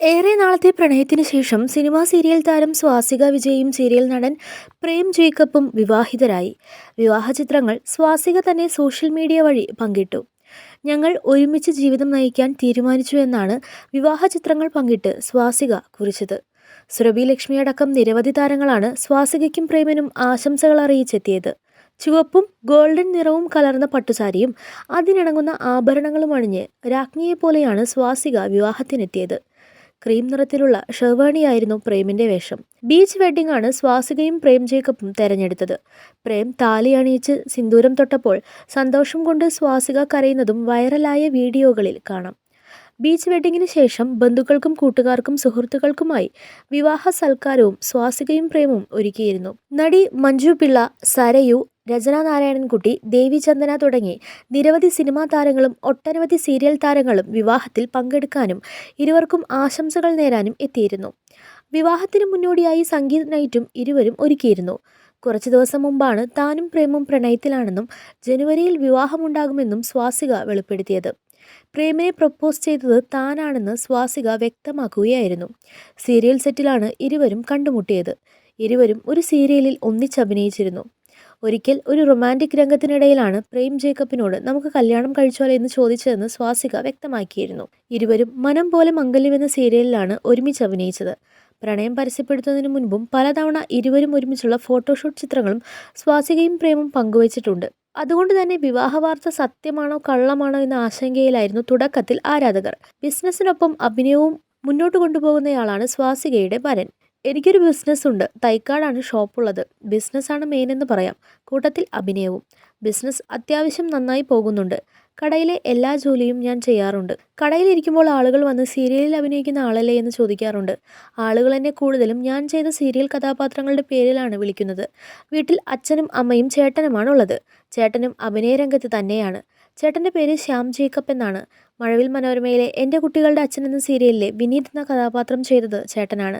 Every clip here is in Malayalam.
ഏറെ നാളത്തെ പ്രണയത്തിന് ശേഷം സിനിമാ സീരിയൽ താരം സ്വാസിക വിജയും സീരിയൽ നടൻ പ്രേം ജേക്കബും വിവാഹിതരായി. വിവാഹ ചിത്രങ്ങൾ സ്വാസിക തന്നെ സോഷ്യൽ മീഡിയ വഴി പങ്കിട്ടു. ഞങ്ങൾ ഒരുമിച്ച് ജീവിതം നയിക്കാൻ തീരുമാനിച്ചു എന്നാണ് വിവാഹ ചിത്രങ്ങൾ പങ്കിട്ട് സ്വാസിക കുറിച്ചത്. സുരഭി ലക്ഷ്മി അടക്കം നിരവധി താരങ്ങളാണ് സ്വാസികയ്ക്കും പ്രേമനും ആശംസകൾ അറിയിച്ചെത്തിയത്. ചുവപ്പും ഗോൾഡൻ നിറവും കലർന്ന പട്ടുസാരിയും അതിനിണങ്ങുന്ന ആഭരണങ്ങളും അണിഞ്ഞ് രാജ്ഞിയെപ്പോലെയാണ് സ്വാസിക വിവാഹത്തിനെത്തിയത്. ക്രീം നിറത്തിലുള്ള ഷെർവാണിയായിരുന്നു പ്രേമിന്റെ വേഷം. ബീച്ച് വെഡ്ഡിംഗ് ആണ് സ്വാസികയും പ്രേം ജേക്കബും തെരഞ്ഞെടുത്തത്. പ്രേം താലി അണിയിച്ച് സിന്ദൂരം തൊട്ടപ്പോൾ സന്തോഷം കൊണ്ട് സ്വാസിക കരയുന്നതും വൈറലായ വീഡിയോകളിൽ കാണാം. ബീച്ച് വെഡ്ഡിങ്ങിന് ശേഷം ബന്ധുക്കൾക്കും കൂട്ടുകാർക്കും സുഹൃത്തുക്കൾക്കുമായി വിവാഹ സൽക്കാരവും സ്വാസികയും പ്രേമവും ഒരുക്കിയിരുന്നു. നടി മഞ്ജു പിള്ള സരയു രചന നാരായണൻകുട്ടി ദേവി ചന്ദന തുടങ്ങി നിരവധി സിനിമാ താരങ്ങളും ഒട്ടനവധി സീരിയൽ താരങ്ങളും വിവാഹത്തിൽ പങ്കെടുക്കാനും ഇരുവർക്കും ആശംസകൾ നേരാനും എത്തിയിരുന്നു. വിവാഹത്തിന് മുന്നോടിയായി സംഗീത നൈറ്റും ഇരുവരും ഒരുക്കിയിരുന്നു. കുറച്ചു ദിവസം മുമ്പാണ് താനും പ്രേമും പ്രണയത്തിലാണെന്നും ജനുവരിയിൽ വിവാഹമുണ്ടാകുമെന്നും സ്വാസിക വെളിപ്പെടുത്തിയത്. പ്രേമിനെ പ്രപ്പോസ് ചെയ്തത് താനാണെന്ന് സ്വാസിക വ്യക്തമാക്കുകയായിരുന്നു. സീരിയൽ സെറ്റിലാണ് ഇരുവരും കണ്ടുമുട്ടിയത്. ഇരുവരും ഒരു സീരിയലിൽ ഒന്നിച്ചഭിനയിച്ചിരുന്നു. ഒരിക്കൽ ഒരു റൊമാന്റിക് രംഗത്തിനിടയിലാണ് പ്രേം ജേക്കബിനോട് നമുക്ക് കല്യാണം കഴിച്ചാലോ എന്ന് ചോദിച്ചതെന്ന് സ്വാസിക വ്യക്തമാക്കിയിരുന്നു. ഇരുവരും മനം പോലെ മംഗല്യം എന്ന സീരിയലിലാണ് ഒരുമിച്ച് അഭിനയിച്ചത്. പ്രണയം പരസ്യപ്പെടുത്തുന്നതിന് മുൻപും പലതവണ ഇരുവരും ഒരുമിച്ചുള്ള ഫോട്ടോഷൂട്ട് ചിത്രങ്ങളും സ്വാസികയും പ്രേമും പങ്കുവച്ചിട്ടുണ്ട്. അതുകൊണ്ട് തന്നെ വിവാഹ വാർത്ത സത്യമാണോ കള്ളമാണോ എന്ന ആശങ്കയിലായിരുന്നു തുടക്കത്തിൽ ആരാധകർ. ബിസിനസ്സിനൊപ്പം അഭിനയവും മുന്നോട്ട് കൊണ്ടുപോകുന്നയാളാണ് സ്വാസികയുടെ വരൻ. എനിക്കൊരു ബിസിനസ് ഉണ്ട്. തൈക്കാടാണ് ഷോപ്പുള്ളത് ബിസിനസ്സാണ് മെയിൻ എന്ന് പറയാം. കൂട്ടത്തിൽ അഭിനയവും. ബിസിനസ് അത്യാവശ്യം നന്നായി പോകുന്നുണ്ട്. കടയിലെ എല്ലാ ജോലിയും ഞാൻ ചെയ്യാറുണ്ട്. കടയിലിരിക്കുമ്പോൾ ആളുകൾ വന്ന് സീരിയലിൽ അഭിനയിക്കുന്ന ആളല്ലേ എന്ന് ചോദിക്കാറുണ്ട്. ആളുകൾ എന്നെ കൂടുതലും ഞാൻ ചെയ്ത സീരിയൽ കഥാപാത്രങ്ങളുടെ പേരിലാണ് വിളിക്കുന്നത്. വീട്ടിൽ അച്ഛനും അമ്മയും ചേട്ടനുമാണുള്ളത്. ചേട്ടനും അഭിനയരംഗത്ത് തന്നെയാണ്. ചേട്ടന്റെ പേര് ശ്യാം ജേക്കബ് എന്നാണ്. മഴവിൽ മനോരമയിലെ എന്റെ കുട്ടികളുടെ അച്ഛൻ എന്ന സീരിയലിലെ വിനീത് എന്ന കഥാപാത്രം ചെയ്തത് ചേട്ടനാണ്.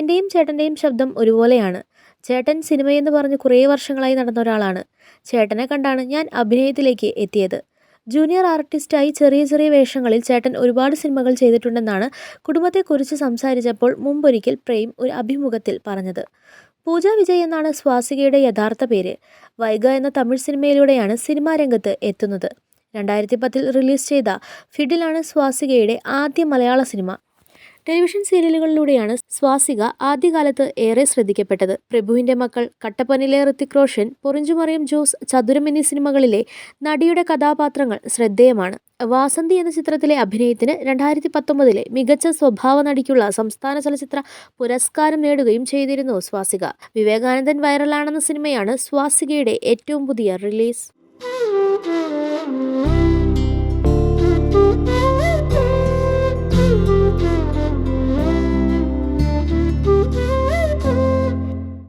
എന്റെയും ചേട്ടന്റെയും ശബ്ദം ഒരുപോലെയാണ്. ചേട്ടൻ സിനിമയെന്ന് പറഞ്ഞ് കുറേ വർഷങ്ങളായി നടന്ന ഒരാളാണ്. ചേട്ടനെ കണ്ടാണ് ഞാൻ അഭിനയത്തിലേക്ക് എത്തിയത്. ജൂനിയർ ആർട്ടിസ്റ്റായി ചെറിയ ചെറിയ വേഷങ്ങളിൽ ചേട്ടൻ ഒരുപാട് സിനിമകൾ ചെയ്തിട്ടുണ്ടെന്നാണ് കുടുംബത്തെക്കുറിച്ച് സംസാരിച്ചപ്പോൾ മുമ്പൊരിക്കൽ പ്രേം ഒരു അഭിമുഖത്തിൽ പറഞ്ഞത്. പൂജ വിജയ് എന്നാണ് സ്വാസികയുടെ യഥാർത്ഥ പേര്. വൈഗ എന്ന തമിഴ് സിനിമയിലൂടെയാണ് സിനിമാരംഗത്ത് എത്തുന്നത്. രണ്ടായിരത്തി പത്തിൽ റിലീസ് ചെയ്ത ഫിഡിലാണ് സ്വാസികയുടെ ആദ്യ മലയാള സിനിമ. ടെലിവിഷൻ സീരിയലുകളിലൂടെയാണ് സ്വാസിക ആദ്യകാലത്ത് ഏറെ ശ്രദ്ധിക്കപ്പെട്ടത്. പ്രഭുവിന്റെ മക്കൾ കട്ടപ്പനിലെ ഋത്തിക് റോഷൻ പൊറിഞ്ചുമറിയം ജോസ് ചതുരം എന്നീ സിനിമകളിലെ നടിയുടെ കഥാപാത്രങ്ങൾ ശ്രദ്ധേയമാണ്. വാസന്തി എന്ന ചിത്രത്തിലെ അഭിനയത്തിന് രണ്ടായിരത്തി പത്തൊമ്പതിലെ മികച്ച സ്വഭാവ നടിക്കുള്ള സംസ്ഥാന ചലച്ചിത്ര പുരസ്കാരം നേടുകയും ചെയ്തിരുന്നു സ്വാസിക. വിവേകാനന്ദൻ വൈറലാണെന്ന സിനിമയാണ് സ്വാസികയുടെ ഏറ്റവും പുതിയ റിലീസ്. Música